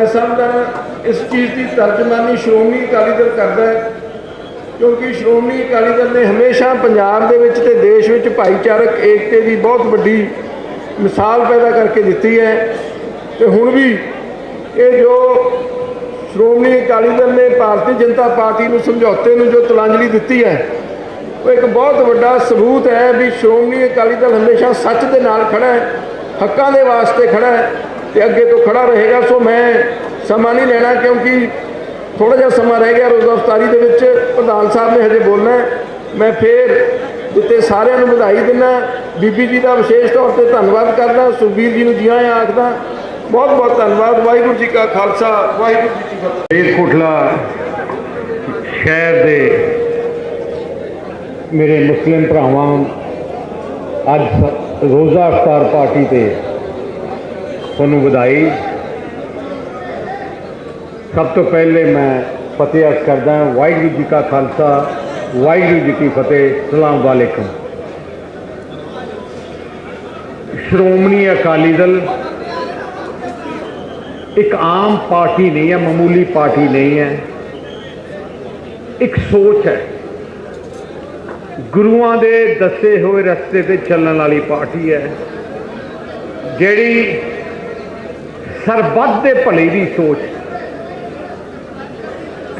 ਮੈਂ ਸਮਝਦਾ ਇਸ ਚੀਜ਼ ਦੀ ਤਰਜਮਾਨੀ ਸ਼੍ਰੋਮਣੀ ਅਕਾਲੀ ਦਲ ਕਰਦਾ ਹੈ, ਕਿਉਂਕਿ ਸ਼੍ਰੋਮਣੀ ਅਕਾਲੀ ਦਲ ਨੇ ਹਮੇਸ਼ਾ ਪੰਜਾਬ ਦੇ ਵਿੱਚ ਤੇ ਦੇਸ਼ ਵਿੱਚ ਭਾਈਚਾਰਕ ਏਕਤੇ ਦੀ ਬਹੁਤ ਵੱਡੀ ਮਿਸਾਲ ਪੈਦਾ ਕਰਕੇ ਦਿੱਤੀ ਹੈ। ਤੇ ਹੁਣ ਵੀ ਇਹ ਜੋ ਸ਼੍ਰੋਮਣੀ ਅਕਾਲੀ ਦਲ ਨੇ ਭਾਰਤੀ ਜਨਤਾ ਪਾਰਟੀ ਨੂੰ ਸਮਝੌਤੇ ਨੂੰ ਜੋ ਤਲਾਂਜਲੀ ਦਿੱਤੀ ਹੈ, ਉਹ ਇੱਕ ਬਹੁਤ ਵੱਡਾ ਸਬੂਤ ਹੈ ਵੀ ਸ਼੍ਰੋਮਣੀ ਅਕਾਲੀ ਦਲ ਹਮੇਸ਼ਾ ਸੱਚ ਦੇ ਨਾਲ ਖੜਾ ਹੈ, ਹੱਕਾਂ ਦੇ ਵਾਸਤੇ ਖੜਾ ਹੈ। ਤੇ ਅੱਗੇ ਤੋਂ ਖੜਾ ਰਹੇਗਾ, ਸੋ ਮੈਂ ਸਮਾਂ ਨਹੀਂ ਲੈਣਾ ਕਿਉਂਕਿ ਥੋੜਾ ਜਿਹਾ ਸਮਾਂ ਰਹਿ ਗਿਆ ਰੋਜ਼ਾ ਅਫਤਾਰੀ ਦੇ ਵਿੱਚ। ਪ੍ਰਧਾਨ ਸਾਹਿਬ ਨੇ ਹਜੇ ਬੋਲਣਾ ਮੈਂ ਫੇਰ ਉੱਤੇ ਸਾਰਿਆਂ ਨੂੰ ਵਧਾਈ ਦਿੰਦਾ ਬੀਬੀ ਜੀ ਦਾ ਵਿਸ਼ੇਸ਼ ਤੌਰ ਤੇ ਧੰਨਵਾਦ ਕਰਦਾ, ਸੁਖਬੀਰ ਜੀ ਨੂੰ ਜੀ ਆਇਆਂ ਆਖਦਾ। ਬਹੁਤ ਬਹੁਤ ਧੰਨਵਾਦ। ਵਾਹਿਗੁਰੂ ਜੀ ਕਾ ਖਾਲਸਾ, ਵਾਹਿਗੁਰੂ ਜੀ ਕੀ ਫਤਿਹ। ਮਲੇਰਕੋਟਲਾ ਸ਼ਹਿਰ ਦੇ ਮੇਰੇ ਮੁਸਲਿਮ ਭਰਾਵਾਂ, ਅੱਜ ਰੋਜ਼ਾ ਅਫਤਾਰ ਪਾਰਟੀ ਤੇ ਤੁਹਾਨੂੰ ਵਧਾਈ। ਸਭ ਤੋਂ ਪਹਿਲੇ ਮੈਂ ਫਤਿਹ ਅਰਜ਼ ਕਰਦਾ ਹਾਂ, ਵਾਹਿਗੁਰੂ ਜੀ ਕਾ ਖਾਲਸਾ, ਵਾਹਿਗੁਰੂ ਜੀ ਕੀ ਫਤਿਹ, ਸਲਾਮ ਵਾਲੇਕਮ। ਸ਼੍ਰੋਮਣੀ ਅਕਾਲੀ ਦਲ ਇੱਕ ਆਮ ਪਾਰਟੀ ਨਹੀਂ ਹੈ, ਮਾਮੂਲੀ ਪਾਰਟੀ ਨਹੀਂ ਹੈ। ਇੱਕ ਸੋਚ ਹੈ। ਗੁਰੂਆਂ ਦੇ ਦੱਸੇ ਹੋਏ ਰਸਤੇ ਤੇ ਚੱਲਣ ਵਾਲੀ ਪਾਰਟੀ ਹੈ। ਜਿਹੜੀ ਸਰਬੱਤ ਦੇ ਭਲੇ ਦੀ ਸੋਚ।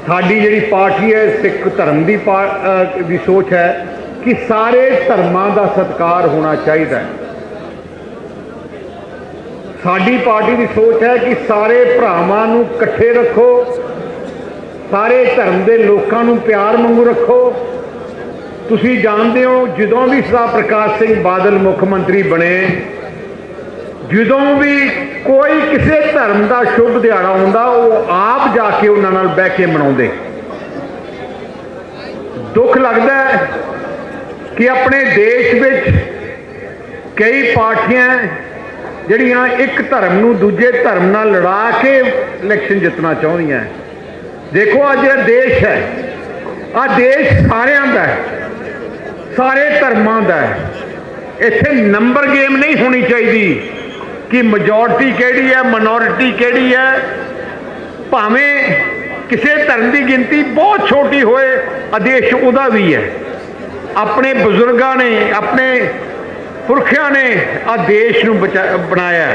ਸਾਡੀ ਜਿਹੜੀ ਪਾਰਟੀ ਹੈ, ਸਿੱਖ ਧਰਮ ਦੀ ਪਾ- ਦੀ ਸੋਚ ਹੈ ਕਿ ਸਾਰੇ ਧਰਮਾਂ ਦਾ ਸਤਿਕਾਰ ਹੋਣਾ ਚਾਹੀਦਾ ਹੈ। ਸਾਡੀ ਪਾਰਟੀ ਦੀ ਸੋਚ ਹੈ ਕਿ ਸਾਰੇ ਭਰਾਵਾਂ ਨੂੰ ਇਕੱਠੇ ਰੱਖੋ, ਸਾਰੇ ਧਰਮ ਦੇ ਲੋਕਾਂ ਨੂੰ ਪਿਆਰ ਵਾਂਗੂ ਰੱਖੋ। ਤੁਸੀਂ ਜਾਣਦੇ ਹੋ, ਜਦੋਂ ਵੀ ਸਰਦਾਰ ਪ੍ਰਕਾਸ਼ ਸਿੰਘ ਬਾਦਲ ਮੁੱਖ ਮੰਤਰੀ ਬਣੇ, ਜਦੋਂ ਵੀ ਕੋਈ ਕਿਸੇ ਧਰਮ ਦਾ ਸ਼ੁਭ ਦਿਹਾੜਾ ਹੁੰਦਾ, ਉਹ ਆਪ ਜਾ ਕੇ ਉਹਨਾਂ ਨਾਲ ਬਹਿ ਕੇ ਮਨਾਉਂਦੇ। ਦੁੱਖ ਲੱਗਦਾ ਹੈ ਕਿ ਆਪਣੇ ਦੇਸ਼ ਵਿੱਚ ਕਈ ਪਾਰਟੀਆਂ ਜਿਹੜੀਆਂ ਇੱਕ ਧਰਮ ਨੂੰ ਦੂਜੇ ਧਰਮ ਨਾਲ ਲੜਾ ਕੇ ਇਲੈਕਸ਼ਨ ਜਿੱਤਣਾ ਚਾਹੁੰਦੀਆਂ ਦੇਖੋ ਅੱਜ ਇਹ ਦੇਸ਼ ਹੈ ਆ ਦੇਸ਼ ਸਾਰਿਆਂ ਦਾ ਹੈ, ਸਾਰੇ ਧਰਮਾਂ ਦਾ ਹੈ। ਇੱਥੇ ਨੰਬਰ ਗੇਮ ਨਹੀਂ ਹੋਣੀ ਚਾਹੀਦੀ। ਕਿ ਮੈਜੋਰਟੀ ਕਿਹੜੀ ਹੈ ਮਿਨੋਰਿਟੀ ਕਿਹੜੀ ਹੈ? ਭਾਵੇਂ ਕਿਸੇ ਧਰਮ ਦੀ ਗਿਣਤੀ ਬਹੁਤ ਛੋਟੀ ਹੋਏ, ਆਦੇਸ਼ ਉਹਦਾ ਵੀ ਹੈ। ਆਪਣੇ ਬਜ਼ੁਰਗਾਂ ਨੇ, ਆਪਣੇ ਪੁਰਖਿਆਂ ਨੇ ਆ ਦੇਸ਼ ਨੂੰ ਬਚਾ- ਬਣਾਇਆ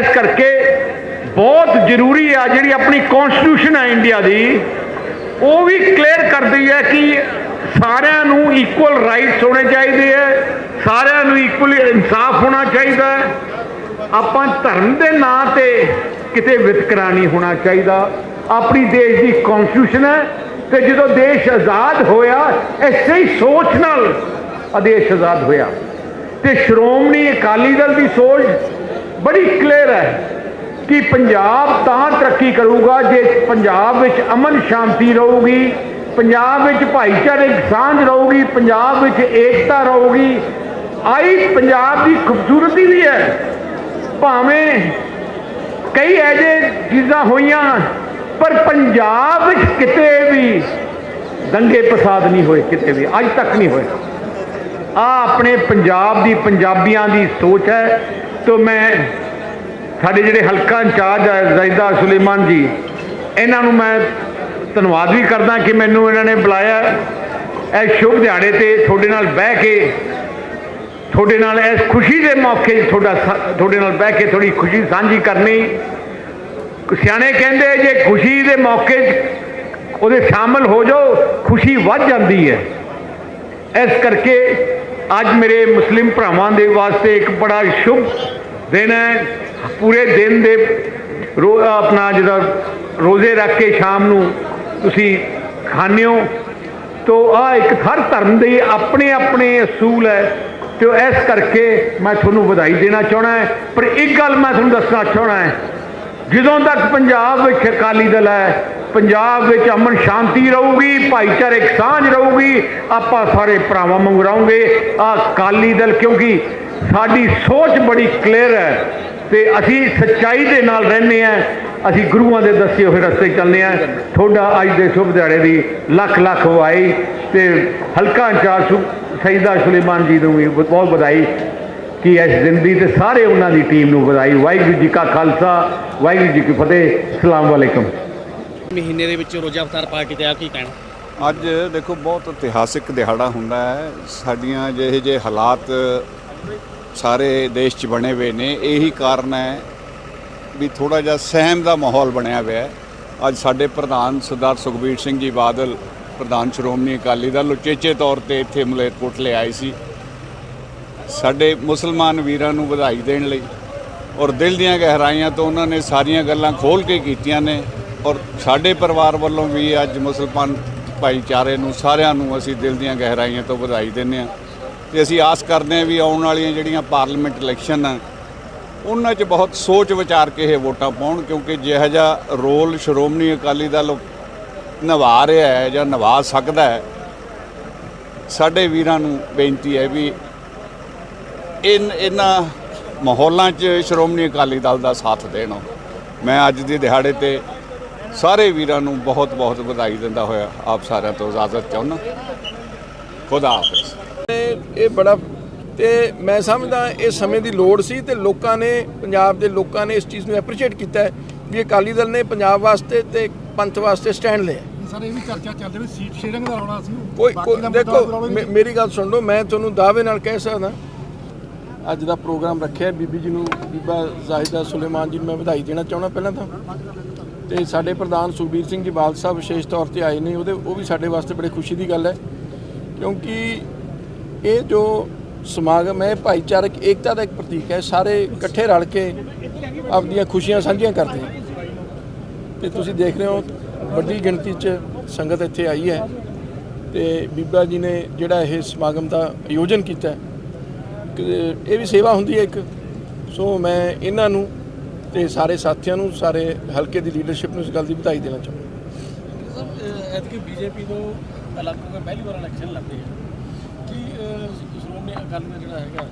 ਇਸ ਕਰਕੇ ਬਹੁਤ ਜ਼ਰੂਰੀ ਆ ਜਿਹੜੀ ਆਪਣੀ ਕਨਸਟੀਟਿਊਸ਼ਨ ਹੈ ਇੰਡੀਆ ਦੀ, ਉਹ ਵੀ ਕਲੀਅਰ ਕਰਦੀ ਹੈ ਕਿ ਸਾਰਿਆਂ ਨੂੰ ਇਕੁਅਲ ਰਾਈਟਸ ਹੋਣੇ ਚਾਹੀਦੇ ਹੈ, ਸਾਰਿਆਂ ਨੂੰ ਇਕੁਅਲ ਇਨਸਾਫ ਹੋਣਾ ਚਾਹੀਦਾ ਹੈ। ਆਪਾਂ ਧਰਮ ਦੇ ਨਾਂ ਤੇ ਕਿਤੇ ਵਿਤਕਰਾ ਨਹੀਂ ਹੋਣਾ ਚਾਹੀਦਾ। ਆਪਣੀ ਦੇਸ਼ ਦੀ ਕਨਸਟੀਟਿਊਸ਼ਨ ਹੈ ਤੇ ਜਦੋਂ ਦੇਸ਼ ਆਜ਼ਾਦ ਹੋਇਆ ਇਸੇ ਹੀ ਸੋਚ ਨਾਲ ਆਦੇਸ਼ ਆਜ਼ਾਦ ਹੋਇਆ। ਤੇ ਸ਼੍ਰੋਮਣੀ ਅਕਾਲੀ ਦਲ ਦੀ ਸੋਚ ਬੜੀ ਕਲੀਅਰ ਹੈ ਕਿ ਪੰਜਾਬ ਤਾਂ ਤਰੱਕੀ ਕਰੂਗਾ ਜੇ ਪੰਜਾਬ ਵਿੱਚ ਅਮਨ ਸ਼ਾਂਤੀ ਰਹੂਗੀ, ਪੰਜਾਬ ਵਿੱਚ ਭਾਈਚਾਰੇ ਸਾਂਝ ਰਹੂਗੀ, ਪੰਜਾਬ ਵਿੱਚ ਏਕਤਾ ਰਹੂਗੀ। ਆਈ ਪੰਜਾਬ ਦੀ ਖੂਬਸੂਰਤੀ ਵੀ ਹੈ। ਭਾਵੇਂ ਕਈ ਐਜੇ ਚੀਜ਼ਾਂ ਹੋਈਆਂ, ਪਰ ਪੰਜਾਬ ਵਿੱਚ ਕਿਤੇ ਵੀ ਦੰਗੇ ਫਸਾਦ ਨਹੀਂ ਹੋਏ, ਕਿਤੇ ਵੀ, ਅੱਜ ਤੱਕ ਨਹੀਂ ਹੋਏ। ਆ ਆਪਣੇ ਪੰਜਾਬ ਦੀ, ਪੰਜਾਬੀਆਂ ਦੀ ਸੋਚ ਹੈ। ਤੋਂ ਮੈਂ ਸਾਡੇ ਜਿਹੜੇ ਹਲਕਾ ਇੰਚਾਰਜ ਹੈ ਜ਼ੈਦਾ ਸੁਲੇਮਾਨ ਜੀ, ਇਹਨਾਂ ਨੂੰ ਮੈਂ ਧੰਨਵਾਦ ਵੀ ਕਰਦਾ ਕਿ ਮੈਨੂੰ ਇਹਨਾਂ ਨੇ ਬੁਲਾਇਆ। ਇਹ ਸ਼ੁਭ ਦਿਹਾੜੇ ਤੇ ਤੁਹਾਡੇ ਨਾਲ ਬਹਿ ਕੇ ਤੁਹਾਡੇ ਨਾਲ ਇਸ ਖੁਸ਼ੀ ਦੇ ਮੌਕੇ 'ਚ ਤੁਹਾਡਾ ਤੁਹਾਡੇ ਨਾਲ ਬਹਿ ਕੇ ਥੋੜੀ ਖੁਸ਼ੀ ਸਾਂਝੀ ਕਰਨੀ। ਸਿਆਣੇ ਕਹਿੰਦੇ ਜੇ ਖੁਸ਼ੀ ਦੇ ਮੌਕੇ 'ਚ ਉਹਦੇ ਸ਼ਾਮਲ ਹੋ ਜਾਓ, ਖੁਸ਼ੀ ਵੱਧ ਜਾਂਦੀ ਹੈ। ਇਸ ਕਰਕੇ ਅੱਜ ਮੇਰੇ ਮੁਸਲਿਮ ਭਰਾਵਾਂ ਦੇ ਵਾਸਤੇ ਇੱਕ ਬੜਾ ਸ਼ੁਭ ਦਿਨ ਹੈ। ਪੂਰੇ ਦਿਨ ਦੇ ਰੋ ਆਪਣਾ ਜਿਹੜਾ ਰੋਜ਼ੇ ਰੱਖ ਕੇ ਸ਼ਾਮ ਨੂੰ ਤੁਸੀਂ ਖਾਂਦੇ ਹੋ। ਤੋ ਆ ਇੱਕ ਹਰ ਧਰਮ ਦੇ ਆਪਣੇ ਆਪਣੇ ਅਸੂਲ ਹੈ। ਤੇ ਇਸ ਕਰਕੇ ਮੈਂ ਤੁਹਾਨੂੰ ਵਧਾਈ ਦੇਣਾ ਚਾਹਣਾ ਹੈ। ਪਰ ਇੱਕ ਗੱਲ ਮੈਂ ਤੁਹਾਨੂੰ ਦੱਸਣਾ ਚਾਹਣਾ ਹੈ। ਜਦੋਂ ਤੱਕ ਪੰਜਾਬ ਵਿੱਚ ਅਕਾਲੀ ਦਲ ਹੈ, ਪੰਜਾਬ ਵਿੱਚ ਅਮਨ ਸ਼ਾਂਤੀ ਰਹੂਗੀ ਭਾਈਚਾਰਕ ਸਾਂਝ ਰਹੂਗੀ, ਆਪਾਂ ਸਾਰੇ ਭਰਾਵਾਂ ਵਾਂਗੂ ਰਹਾਂਗੇ। ਆ ਅਕਾਲੀ ਦਲ ਕਿਉਂਕਿ ਸਾਡੀ ਸੋਚ ਬੜੀ ਕਲੀਅਰ ਹੈ। ਤੇ ਅਸੀਂ ਸੱਚਾਈ ਦੇ ਨਾਲ ਰਹਿੰਦੇ ਆ ਅਸੀਂ ਗੁਰੂਆਂ ਦੇ ਦੱਸੇ ਹੋਏ ਰਸਤੇ ਚੱਲਦੇ ਆ ਤੁਹਾਡਾ ਅੱਜ ਦੇ ਸ਼ੁਭ ਦਿਹਾੜੇ ਦੀ ਲੱਖ ਲੱਖ ਵਾਈ ਤੇ ਹਲਕਾ ਇੰਚਾਰਜ ਸੁ- ਸਈਦਾ ਸੁਲੇਮਾਨ ਜੀ ਨੂੰ ਵੀ ਬਹੁਤ ਵਧਾਈ ਕਿ ਇਸ ਜ਼ਿੰਦਗੀ ਤੇ ਸਾਰੇ ਉਹਨਾਂ ਦੀ ਟੀਮ ਨੂੰ ਵਧਾਈ। ਵਾਹਿਗੁਰੂ ਜੀ ਕਾ ਖਾਲਸਾ ਵਾਹਿਗੁਰੂ ਜੀ ਕੀ ਫਤਿਹ। ਅਸਲਾਮ ਵਾਲੇਕਮ ਮਹੀਨੇ ਦੇ ਵਿੱਚ ਰੋਜ਼ਾ ਅਵਤਾਰ ਪਾ ਕੇ ਤਿਆਰ ਕੀ ਕਹਿਣਾ? ਅੱਜ ਦੇਖੋ ਬਹੁਤ ਇਤਿਹਾਸਿਕ ਦਿਹਾੜਾ ਹੁੰਦਾ ਹੈ। ਸਾਡੀਆਂ ਜਿਹੇ ਜਿਹੇ ਹਾਲਾਤ ਸਾਰੇ ਦੇਸ਼ 'ਚ ਬਣੇ ਹੋਏ ਨੇ। ਇਹੀ ਕਾਰਨ ਹੈ ਵੀ ਥੋੜਾ ਜਿਹਾ ਸਹਿਮ ਦਾ ਮਾਹੌਲ ਬਣਿਆ ਹੋਇਆ ਹੈ। ਅੱਜ ਸਾਡੇ ਪ੍ਰਧਾਨ ਸਰਦਾਰ ਸੁਖਬੀਰ ਸਿੰਘ ਜੀ ਬਾਦਲ, ਪ੍ਰਧਾਨ ਸ਼੍ਰੋਮਣੀ ਅਕਾਲੀ ਦਲ ਉਚੇਚੇ ਤੌਰ ਤੇ ਇੱਥੇ ਮਲੇਰਕੋਟਲੇ ਆਏ ਸੀ। ਸਾਡੇ ਮੁਸਲਮਾਨ ਵੀਰਾਂ ਨੂੰ ਵਧਾਈ ਦੇਣ ਲਈ ਔਰ ਦਿਲ ਦੀਆਂ ਗਹਿਰਾਈਆਂ ਤੋਂ ਉਹਨਾਂ ਨੇ ਸਾਰੀਆਂ ਗੱਲਾਂ ਖੋਲ ਕੇ ਕੀਤੀਆਂ ਨੇ ਔਰ ਸਾਡੇ ਪਰਿਵਾਰ ਵੱਲੋਂ ਵੀ ਅੱਜ ਮੁਸਲਮਾਨ ਭਾਈਚਾਰੇ ਨੂੰ ਸਾਰਿਆਂ ਨੂੰ ਅਸੀਂ ਦਿਲ ਦੀਆਂ ਗਹਿਰਾਈਆਂ ਤੋਂ ਵਧਾਈ ਦਿੰਦੇ ਹਾਂ। ਤੇ ਅਸੀਂ ਆਸ ਕਰਦੇ ਹਾਂ ਵੀ ਆਉਣ ਵਾਲੀਆਂ ਜਿਹੜੀਆਂ ਪਾਰਲੀਮੈਂਟ ਇਲੈਕਸ਼ਨ ਆ, ਉਹਨਾਂ 'ਚ ਬਹੁਤ ਸੋਚ ਵਿਚਾਰ ਕੇ ਇਹ ਵੋਟਾਂ ਪਾਉਣ, ਕਿਉਂਕਿ ਜਿਹੋ ਜਿਹਾ ਰੋਲ ਸ਼੍ਰੋਮਣੀ ਅਕਾਲੀ ਦਲ ਨਿਭਾ ਰਿਹਾ ਹੈ ਜਾਂ ਨਿਭਾ ਸਕਦਾ ਹੈ, ਸਾਡੇ ਵੀਰਾਂ ਨੂੰ ਬੇਨਤੀ ਹੈ ਵੀ ਇਨ ਇਹਨਾਂ ਮਾਹੌਲਾਂ 'ਚ ਸ਼੍ਰੋਮਣੀ ਅਕਾਲੀ ਦਲ ਦਾ ਸਾਥ ਦੇਣ। ਮੈਂ ਅੱਜ ਦੇ ਦਿਹਾੜੇ ਤੇ ਸਾਰੇ ਵੀਰਾਂ ਨੂੰ ਬਹੁਤ ਬਹੁਤ ਵਧਾਈ ਦਿੰਦਾ ਹੋਇਆ, ਆਪ ਸਾਰਿਆਂ ਤੋਂ ਇਜਾਜ਼ਤ ਚਾਹੁੰਦਾ। ਖੁਦਾ ਹਾਫਿਜ਼। ਇਹ ਇਹ ਬੜਾ ਤੇ ਮੈਂ ਸਮਝਦਾ ਇਹ ਸਮੇਂ ਦੀ ਲੋੜ ਸੀ ਤੇ ਲੋਕਾਂ ਨੇ ਪੰਜਾਬ ਦੇ ਲੋਕਾਂ ਨੇ ਇਸ ਚੀਜ਼ ਨੂੰ ਐਪਰੀਸ਼ੀਏਟ ਕੀਤਾ ਵੀ ਅਕਾਲੀ ਦਲ ਨੇ ਪੰਜਾਬ ਵਾਸਤੇ ਤੇ ਪੰਥ ਵਾਸਤੇ ਸਟੈਂਡ ਲਿਆ ਸਰ ਇਹ ਵੀ ਚਰਚਾ ਚੱਲ ਰਹੀ ਸੀਟ ਸ਼ੇਅਰਿੰਗ ਦਾ ਰੌਲਾ ਸੀ। ਕੋਈ ਦੇਖੋ ਮੇਰੀ ਗੱਲ ਸੁਣ ਲਓ ਮੈਂ ਤੁਹਾਨੂੰ ਦਾਅਵੇ ਨਾਲ ਕਹਿ ਸਕਦਾ। ਅੱਜ ਦਾ ਪ੍ਰੋਗਰਾਮ ਰੱਖਿਆ ਬੀਬੀ ਜੀ ਨੂੰ ਬੀਬਾ ਜ਼ਾਹਿਦਾ ਸੁਲੇਮਾਨ ਜੀ ਨੂੰ ਮੈਂ ਵਧਾਈ ਦੇਣਾ ਚਾਹੁੰਦਾ ਪਹਿਲਾਂ ਤਾਂ। ਤੇ ਸਾਡੇ ਪ੍ਰਧਾਨ ਸੁਖਬੀਰ ਸਿੰਘ ਜੀ ਬਾਲ ਸਾਹਿਬ ਵਿਸ਼ੇਸ਼ ਤੌਰ ਤੇ ਆਏ ਨੇ ਉਹਦੇ ਉਹ ਵੀ ਸਾਡੇ ਵਾਸਤੇ ਬੜੀ ਖੁਸ਼ੀ ਦੀ ਗੱਲ ਹੈ। ਕਿਉਂਕਿ ਇਹ ਜੋ ਸਮਾਗਮ ਹੈ, ਭਾਈਚਾਰਕ ਏਕਤਾ ਦਾ ਇੱਕ ਪ੍ਰਤੀਕ ਹੈ। ਸਾਰੇ ਇਕੱਠੇ ਰਲ ਕੇ ਆਪਣੀਆਂ ਖੁਸ਼ੀਆਂ ਸਾਂਝੀਆਂ ਕਰਦੇ ਹਨ ਤੇ ਤੁਸੀਂ ਦੇਖ ਰਹੇ ਹੋ, ਵੱਡੀ ਗਿਣਤੀ 'ਚ ਸੰਗਤ ਇੱਥੇ ਆਈ ਹੈ। ਤੇ ਬੀਬਾ ਜੀ ਨੇ ਜਿਹੜਾ ਇਹ ਸਮਾਗਮ ਦਾ ਆਯੋਜਨ ਕੀਤਾ ਹੈ ਇਹ ਵੀ ਸੇਵਾ ਹੁੰਦੀ ਹੈ ਇੱਕ। ਸੋ ਮੈਂ ਇਹਨਾਂ ਨੂੰ ਤੇ ਸਾਰੇ ਸਾਥੀਆਂ ਨੂੰ, ਸਾਰੇ ਹਲਕੇ ਦੀ ਲੀਡਰਸ਼ਿਪ ਨੂੰ ਇਸ ਗੱਲ ਦੀ ਵਧਾਈ ਦੇਣਾ ਚਾਹੁੰਦਾ ਸਰ ਐਤਕੀ ਬੀਜੇਪੀ ਤੋਂ ਅਲੱਗ ਹੋ ਕੇ ਪਹਿਲੀ ਵਾਰ ਇਲੈਕਸ਼ਨ ਲੜਦੇ ਆ। ਸ਼੍ਰੋਮਣੀ ਦਾ ਜਿਹੜਾ ਹੈਗਾ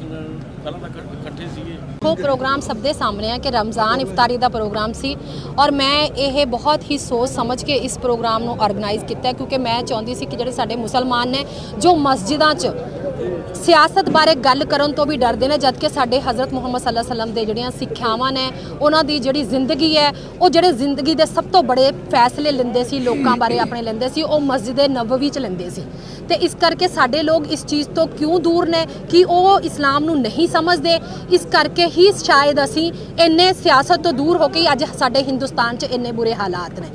ਜਿਵੇਂ ਪਹਿਲਾਂ ਤਾਂ ਇਕੱਠੇ ਸੀਗੇ। ਉਹ ਪ੍ਰੋਗਰਾਮ ਸਭ ਦੇ ਸਾਹਮਣੇ ਹੈ ਕਿ ਰਮਜ਼ਾਨ ਇਫਤਾਰੀ ਦਾ ਪ੍ਰੋਗਰਾਮ ਸੀ ਔਰ ਮੈਂ ਇਹ ਬਹੁਤ ਹੀ ਸੋਚ ਸਮਝ ਕੇ ਇਸ ਪ੍ਰੋਗਰਾਮ ਨੂੰ ਆਰਗੇਨਾਈਜ਼ ਕੀਤਾ ਕਿਉਂਕਿ ਮੈਂ ਚਾਹੁੰਦੀ ਸੀ ਕਿ ਜਿਹੜੇ ਸਾਡੇ ਮੁਸਲਮਾਨ ਨੇ ਜੋ ਮਸਜਿਦਾਂ 'ਚ ਸਿਆਸਤ ਬਾਰੇ ਗੱਲ ਕਰਨ ਤੋਂ ਵੀ ਡਰਦੇ ਨੇ, ਜਦਕਿ ਸਾਡੇ ਹਜ਼ਰਤ ਮੁਹੰਮਦ ਸੱਲੱਲਾਹੁ ਅਲੈਹਿ ਵਸੱਲਮ ਦੇ ਜਿਹੜੀਆਂ ਸਿੱਖਿਆਵਾਂ ਨੇ, ਉਹਨਾਂ ਦੀ ਜਿਹੜੀ ਜ਼ਿੰਦਗੀ ਹੈ, ਉਹ ਜਿਹੜੇ ਜ਼ਿੰਦਗੀ ਦੇ ਸਭ ਤੋਂ ਬੜੇ ਫੈਸਲੇ ਲੈਂਦੇ ਸੀ, ਲੋਕਾਂ ਬਾਰੇ ਆਪਣੇ ਲੈਂਦੇ ਸੀ, ਉਹ ਮਸਜਿਦ ਨਬਵੀ 'ਚ ਲੈਂਦੇ ਸੀ। ਤੇ ਇਸ ਕਰਕੇ ਸਾਡੇ ਲੋਕ ਇਸ ਚੀਜ਼ ਤੋਂ ਕਿਉਂ ਦੂਰ ਨੇ ਕਿ ਉਹ ਇਸਲਾਮ ਨੂੰ ਨਹੀਂ ਸਮਝਦੇ? ਇਸ ਕਰਕੇ ਹੀ ਸ਼ਾਇਦ ਅਸੀਂ ਇੰਨੇ ਸਿਆਸਤ ਤੋਂ ਦੂਰ ਹੋ ਕੇ ਹੀ ਅੱਜ ਸਾਡੇ ਹਿੰਦੁਸਤਾਨ 'ਚ ਇੰਨੇ ਬੁਰੇ ਹਾਲਾਤ ਨੇ।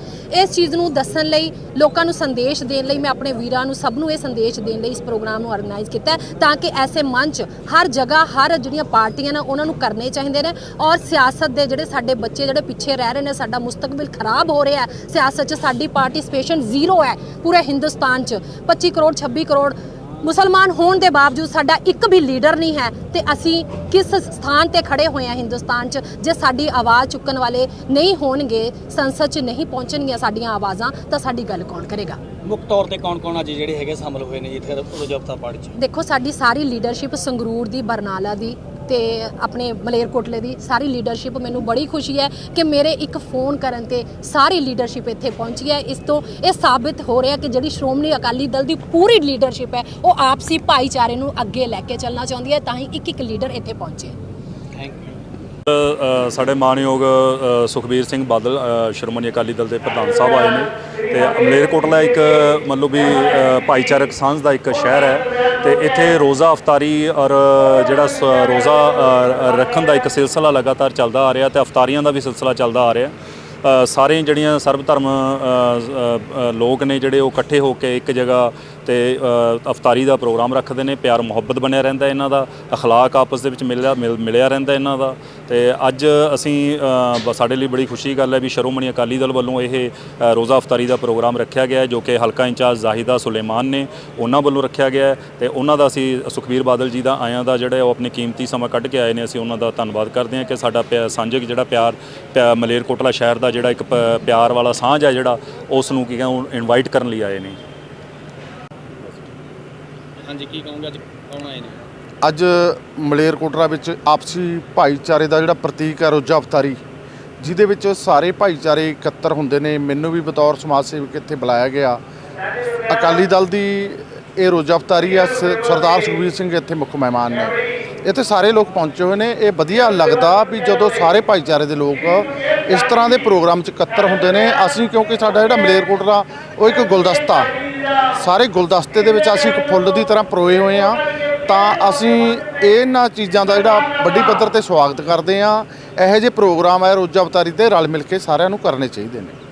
ਇਸ ਚੀਜ਼ ਨੂੰ ਦੱਸਣ ਲਈ, ਲੋਕਾਂ ਨੂੰ ਸੰਦੇਸ਼ ਦੇਣ ਲਈ ਮੈਂ ਆਪਣੇ ਵੀਰਾਂ ਨੂੰ ਸਭ ਨੂੰ ਇਹ ਸੰਦੇਸ਼ ਦੇਣ ਲਈ ਇਸ ਪ੍ਰੋਗਰਾਮ ਨੂੰ ਆਰਗੇਨਾਈਜ਼ ਕੀਤਾ ਤਾਂ ਕਿ ਐਸੇ ਮੰਚ ਹਰ ਜਗ੍ਹਾ, ਹਰ ਜਿਹੜੀਆਂ ਪਾਰਟੀਆਂ ਨੇ ਉਹਨਾਂ ਨੂੰ ਕਰਨੇ ਚਾਹੀਦੇ ਨੇ ਔਰ ਸਿਆਸਤ ਦੇ ਜਿਹੜੇ ਸਾਡੇ ਬੱਚੇ ਜਿਹੜੇ ਪਿੱਛੇ ਰਹਿ ਰਹੇ ਨੇ, ਸਾਡਾ ਮੁਸਤਕਬਲ ਖਰਾਬ ਹੋ ਰਿਹਾ ਸਿਆਸਤ 'ਚ ਸਾਡੀ ਪਾਰਟਿਸਪੇਸ਼ਨ ਜ਼ੀਰੋ ਹੈ ਪੂਰੇ ਹਿੰਦੁਸਤਾਨ 'ਚ। 25 ਕਰੋੜ 26 ਕਰੋੜ ਮੁਸਲਮਾਨ ਹੋਣ ਦੇ ਬਾਵਜੂਦ ਸਾਡਾ ਇੱਕ ਵੀ ਲੀਡਰ ਨਹੀਂ ਹੈ ਤੇ ਅਸੀਂ ਕਿਸ ਸਥਾਨ ਤੇ ਖੜੇ ਹੋਏ ਹਾਂ ਹਿੰਦੁਸਤਾਨ 'ਚ ਜੇ ਸਾਡੀ ਆਵਾਜ਼ ਚੁੱਕਣ ਵਾਲੇ ਨਹੀਂ ਹੋਣਗੇ ਸੰਸਦ 'ਚ ਨਹੀਂ ਪਹੁੰਚਣਗੀਆਂ ਸਾਡੀਆਂ ਆਵਾਜ਼ਾਂ ਤਾਂ ਸਾਡੀ ਗੱਲ ਕੌਣ ਕਰੇਗਾ? ਮੁੱਖ ਤੌਰ ਤੇ ਕੌਣ ਕੌਣ ਅੱਜ ਜਿਹੜੇ ਹੈਗੇ ਸ਼ਾਮਲ ਹੋਏ ਨੇ ਜਿੱਥੇ ਰੋਜਬਤਾ ਪਾਰਟੀ 'ਚ? ਦੇਖੋ ਸਾਡੀ ਸਾਰੀ ਲੀਡਰਸ਼ਿਪ ਸੰਗਰੂਰ ਦੀ ਬਰਨਾਲਾ ਦੀ ਤੇ ਆਪਣੇ ਮਲੇਰਕੋਟਲੇ ਦੀ ਸਾਰੀ ਲੀਡਰਸ਼ਿਪ ਮੈਨੂੰ ਬੜੀ ਖੁਸ਼ੀ ਹੈ ਕਿ ਮੇਰੇ ਇੱਕ ਫੋਨ ਕਰਨ ਤੇ ਸਾਰੀ ਲੀਡਰਸ਼ਿਪ ਇੱਥੇ ਪਹੁੰਚੀ ਹੈ। ਇਸ ਤੋਂ ਇਹ ਸਾਬਿਤ ਹੋ ਰਿਹਾ ਕਿ ਜਿਹੜੀ ਸ਼੍ਰੋਮਣੀ ਅਕਾਲੀ ਦਲ ਦੀ ਪੂਰੀ ਲੀਡਰਸ਼ਿਪ ਹੈ, ਉਹ ਆਪਸੀ ਭਾਈਚਾਰੇ ਨੂੰ ਅੱਗੇ ਲੈ ਕੇ ਚੱਲਣਾ ਚਾਹੁੰਦੀ ਹੈ ਤਾਂ ਹੀ ਇੱਕ ਇੱਕ ਲੀਡਰ ਇੱਥੇ ਪਹੁੰਚੇ। ਥੈਂਕ ਯੂ ਸਾਡੇ ਮਾਨਯੋਗ ਸੁਖਬੀਰ ਸਿੰਘ ਬਾਦਲ ਸ਼੍ਰੋਮਣੀ ਅਕਾਲੀ ਦਲ ਦੇ ਪ੍ਰਧਾਨ ਸਾਹਿਬ ਆਏ ਨੇ ਤੇ ਮਲੇਰਕੋਟਲਾ ਇੱਕ ਮਤਲਬ ਵੀ ਭਾਈਚਾਰਕ ਸਾਂਝ ਦਾ ਇੱਕ ਸ਼ਹਿਰ ਹੈ। ਤੇ ਇੱਥੇ ਰੋਜ਼ਾ ਅਫਤਾਰੀ ਔਰ ਜਿਹੜਾ ਸ- ਰੋਜ਼ਾ ਰੱਖਣ ਦਾ ਇੱਕ ਸਿਲਸਿਲਾ ਲਗਾਤਾਰ ਚੱਲਦਾ ਆ ਰਿਹਾ ਤੇ ਅਫਤਾਰੀਆਂ ਦਾ ਵੀ ਸਿਲਸਿਲਾ ਚੱਲਦਾ ਆ ਰਿਹਾ। ਸਾਰੇ ਜਿਹੜੀਆਂ ਸਰਬ ਧਰਮ ਅ, ਅ, ਅ, ਲੋਕ ਨੇ ਜਿਹੜੇ ਉਹ ਇਕੱਠੇ ਹੋ ਕੇ ਇੱਕ ਜਗ੍ਹਾ ਤੇ ਅ, ਅਫਤਾਰੀ ਦਾ ਪ੍ਰੋਗਰਾਮ ਰੱਖਦੇ ਨੇ ਪਿਆਰ ਮੁਹੱਬਤ ਬਣਿਆ ਰਹਿੰਦਾ ਇਹਨਾਂ ਦਾ اخلاق ਆਪਸ ਦੇ ਵਿੱਚ ਮਿਲਿਆ ਮਿਲ- ਮਿਲਿਆ ਰਹਿੰਦਾ ਇਹਨਾਂ ਦਾ ਤੇ ਅੱਜ ਅਸੀਂ ਅ, ਬ- ਸਾਡੇ ਲਈ ਬੜੀ ਖੁਸ਼ੀ ਦੀ ਗੱਲ ਹੈ ਵੀ ਸ਼ਰੋਮਣੀ ਅਕਾਲੀ ਦਲ ਵੱਲੋਂ ਇਹ ਅ, ਰੋਜ਼ਾ ਅਫਤਾਰੀ ਦਾ ਪ੍ਰੋਗਰਾਮ ਰੱਖਿਆ ਗਿਆ ਹੈ ਜੋ ਕਿ ਹਲਕਾ ਇੰਚਾਰਜ ਜ਼ਾਹਿਦਾ ਸੁਲੇਮਾਨ ਨੇ ਉਹਨਾਂ ਵੱਲੋਂ ਰੱਖਿਆ ਗਿਆ ਹੈ ਤੇ ਉਹਨਾਂ ਦਾ ਅਸੀਂ ਸੁਖਬੀਰ ਬਾਦਲ ਜੀ ਦਾ ਆਇਆਂ ਦਾ ਜਿਹੜਾ ਉਹ ਆਪਣੀ ਕੀਮਤੀ ਸਮਾਂ ਕੱਢ ਕੇ ਆਏ ਨੇ ਅਸੀਂ ਉਹਨਾਂ ਦਾ ਧੰਨਵਾਦ ਕਰਦੇ ਹਾਂ ਕਿ ਸਾਡਾ ਪਿਆ- ਸਾਂਝਕ ਜਿਹੜਾ ਪਿਆਰ ਪਿਆ- ਮਲੇਰਕੋਟਲਾ ਸ਼ਹਿਰ ਦਾ ਜਿਹੜਾ ਇੱਕ ਪਿਆਰ ਵਾਲਾ ਸਾਂਝ ਹੈ ਜਿਹੜਾ ਉਸ ਨੂੰ ਕੀ ਕਹਿੰਦੇ ਇਨਵਾਈਟ ਕਰਨ ਲਈ ਆਏ ਨੇ। ਹਾਂਜੀ ਕੀ ਕਹੋਗੇ ਅੱਜ? ਕੌਣ ਆਏ ਨੇ? ਅੱਜ ਮਲੇਰਕੋਟਲਾ ਵਿੱਚ ਆਪਸੀ ਭਾਈਚਾਰੇ ਦਾ ਜਿਹੜਾ ਪ੍ਰਤੀਕ ਹੈ ਰੋਜਾ ਅਫਤਾਰੀ ਜਿਹਦੇ ਵਿੱਚ ਸਾਰੇ ਭਾਈਚਾਰੇ ਇਕੱਤਰ ਹੁੰਦੇ ਨੇ। ਮੈਨੂੰ ਵੀ ਬਤੌਰ ਸਮਾਜ ਸੇਵਕ ਇੱਥੇ ਬੁਲਾਇਆ ਗਿਆ। ਅਕਾਲੀ ਦਲ ਦੀ ਇਹ ਰੋਜਾ ਅਫਤਾਰੀ ਹੈ ਸਰਦਾਰ ਸੁਖਬੀਰ ਸਿੰਘ ਇੱਥੇ ਮੁੱਖ ਮਹਿਮਾਨ ਨੇ। ਇੱਥੇ ਸਾਰੇ ਲੋਕ ਪਹੁੰਚੇ ਹੋਏ ਨੇ। ਇਹ ਵਧੀਆ ਲੱਗਦਾ ਵੀ ਜਦੋਂ ਸਾਰੇ ਭਾਈਚਾਰੇ ਦੇ ਲੋਕ ਇਸ ਤਰ੍ਹਾਂ ਦੇ ਪ੍ਰੋਗਰਾਮ 'ਚ ਇਕੱਤਰ ਹੁੰਦੇ ਨੇ। ਅਸੀਂ ਕਿਉਂਕਿ ਸਾਡਾ ਜਿਹੜਾ ਮਲੇਰਕੋਟਲਾ ਉਹ ਇੱਕ ਗੁਲਦਸਤਾ। ਸਾਰੇ ਗੁਲਦਸਤੇ ਦੇ ਵਿੱਚ ਅਸੀਂ ਇੱਕ ਫੁੱਲ ਦੀ ਤਰ੍ਹਾਂ ਪਰੋਏ ਹੋਏ ਆ ਤਾਂ ਅਸੀਂ ਇਹਨਾਂ ਚੀਜ਼ਾਂ ਦਾ ਜਿਹੜਾ ਵੱਡੀ ਪੱਧਰ ਤੇ ਸਵਾਗਤ ਕਰਦੇ ਆ ਇਹੋ ਜਿਹੇ ਪ੍ਰੋਗਰਾਮ ਹੈ ਰੋਜ਼ਾ ਅਵਤਾਰੀ ਤੇ ਰਲ ਮਿਲ ਕੇ ਸਾਰਿਆਂ ਨੂੰ ਕਰਨੇ ਚਾਹੀਦੇ ਨੇ।